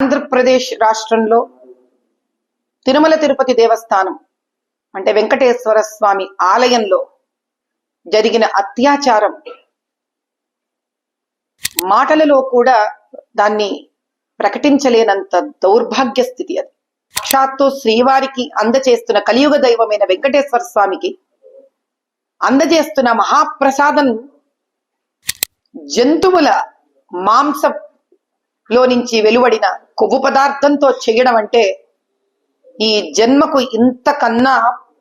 ఆంధ్రప్రదేశ్ రాష్ట్రంలో తిరుమల తిరుపతి దేవస్థానం అంటే వెంకటేశ్వర స్వామి ఆలయంలో జరిగిన అత్యాచారం మాటలలో కూడా దాన్ని ప్రకటించలేనంత దౌర్భాగ్య స్థితి అది. సాక్షాత్తు శ్రీవారికి అందచేస్తున్న కలియుగ దైవమైన వెంకటేశ్వర స్వామికి అందజేస్తున్న మహాప్రసాదం జంతువుల లో నుంచి వెలువడిన కొవ్వు పదార్థంతో చేయడం అంటే ఈ జన్మకు ఇంతకన్నా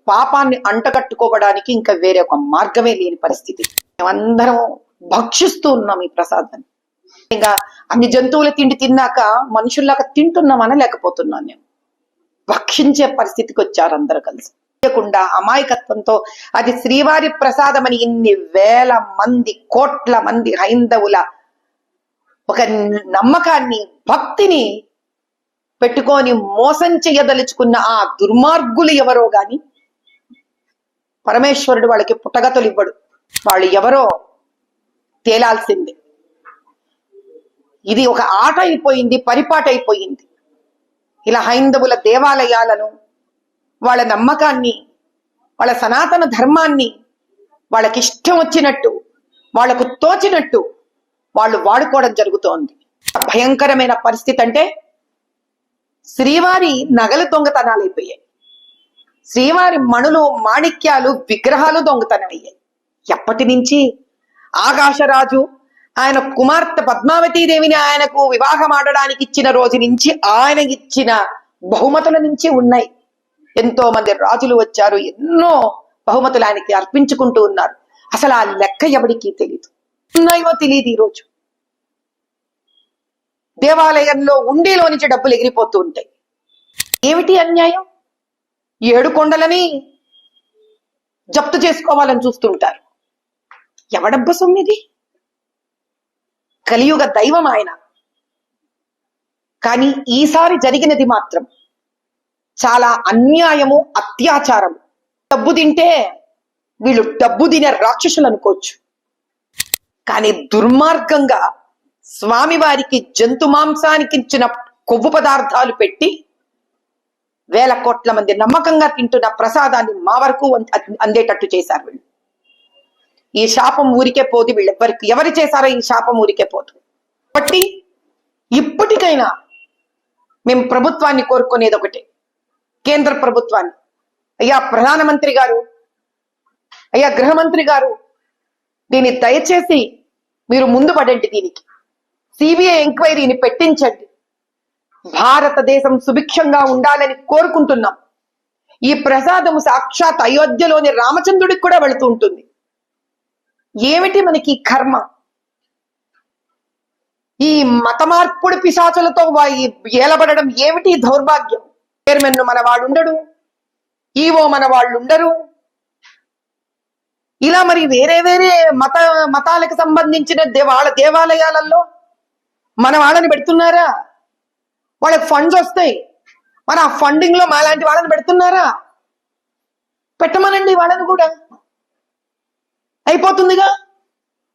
పాపాన్ని అంటగట్టుకోవడానికి ఇంకా వేరే ఒక మార్గమే లేని పరిస్థితి. మేమందరం భక్షిస్తూ ఉన్నాం ఈ ప్రసాదాన్ని. ఇంకా అన్ని జంతువుల తిండి తిన్నాక మనుషుల్లాగా తింటున్నామని లేకపోతున్నాను నేను భక్షించే పరిస్థితికి వచ్చారు అందరు కలిసి. లేకుండా అమాయకత్వంతో అది శ్రీవారి ప్రసాదమని ఇన్ని వేల మంది కోట్ల మంది హైందవుల ఒక నమ్మకాన్ని భక్తిని పెట్టుకొని మోసం చేయదలుచుకున్న ఆ దుర్మార్గులు ఎవరో గాని పరమేశ్వరుడు వాళ్ళకి పుట్టగతులు ఇవ్వడు వాళ్ళు ఎవరో తేలాల్సిందే. ఇది ఒక ఆట అయిపోయింది పరిపాట అయిపోయింది. ఇలా హైందవుల దేవాలయాలను వాళ్ళ నమ్మకాన్ని వాళ్ళ సనాతన ధర్మాన్ని వాళ్ళకి ఇష్టం వచ్చినట్టు వాళ్ళకు తోచినట్టు వాళ్ళు వాడుకోవడం జరుగుతోంది. భయంకరమైన పరిస్థితి అంటే శ్రీవారి నగలు దొంగతనాలు అయిపోయాయి శ్రీవారి మణులు మాణిక్యాలు విగ్రహాలు దొంగతనమయ్యాయి. ఎప్పటి నుంచి? ఆకాశరాజు ఆయన కుమార్తె పద్మావతీదేవిని ఆయనకు వివాహం ఆడడానికి ఇచ్చిన రోజు నుంచి ఆయన ఇచ్చిన బహుమతుల నుంచి ఉన్నాయి. ఎంతో మంది రాజులు వచ్చారు ఎన్నో బహుమతులు ఆయనకి అర్పించుకుంటూ ఉన్నారు. అసలు ఆ లెక్క ఎవడికి తెలియదు ఉన్నాయో తెలియదు ఈరోజు దేవాలయంలో ఉండేలో నుంచి డబ్బులు ఎగిరిపోతూ ఉంటాయి. ఏమిటి అన్యాయం? ఏడు కొండలని జప్తు చేసుకోవాలని చూస్తుంటారు. ఎవడబ్బ సొమ్మిది? కలియుగ దైవం ఆయన. కానీ ఈసారి జరిగినది మాత్రం చాలా అన్యాయము అత్యాచారము. డబ్బు తింటే వీళ్ళు డబ్బు తినే రాక్షసులు అనుకోవచ్చు. కానీ దుర్మార్గంగా స్వామివారికి జంతు మాంసానికి ఇచ్చిన కొవ్వు పదార్థాలు పెట్టి వేల కోట్ల మంది నమ్మకంగా తింటున్న ప్రసాదాన్ని మా వరకు అందేటట్టు చేశారు వీళ్ళు. ఈ శాపం ఊరికే పోదు వీళ్ళెవ్వరికి ఎవరు చేశారో ఈ శాపం ఊరికే పోదు. కాబట్టి ఇప్పటికైనా మేము ప్రభుత్వాన్ని కోరుకునేది ఒకటే. కేంద్ర ప్రభుత్వాన్ని. అయ్యా ప్రధానమంత్రి గారు అయ్యా గృహమంత్రి గారు దీన్ని దయచేసి మీరు ముందు పడండి దీనికి. సిబిఐ ఎంక్వైరీని పెట్టించండి. భారతదేశం సుభిక్షంగా ఉండాలని కోరుకుంటున్నాం. ఈ ప్రసాదము సాక్షాత్ అయోధ్యలోని రామచంద్రుడికి కూడా వెళుతూ ఉంటుంది. ఏమిటి మనకి కర్మ? ఈ మత మార్పుడు పిశాచులతో ఏలబడడం ఏమిటి దౌర్భాగ్యం? చైర్మన్ మన వాడు ఉండడు ఈవో మన వాళ్ళు ఉండరు ఇలా మరి వేరే వేరే మత మతాలకు సంబంధించిన వాళ్ళ దేవాలయాలలో మన వాళ్ళని పెడుతున్నారా? వాళ్ళకి ఫండ్స్ వస్తాయి. మరి ఆ ఫండింగ్లో మాలాంటి వాళ్ళని పెడుతున్నారా? పెట్టమనండి వాళ్ళని కూడా. అయిపోతుందిగా?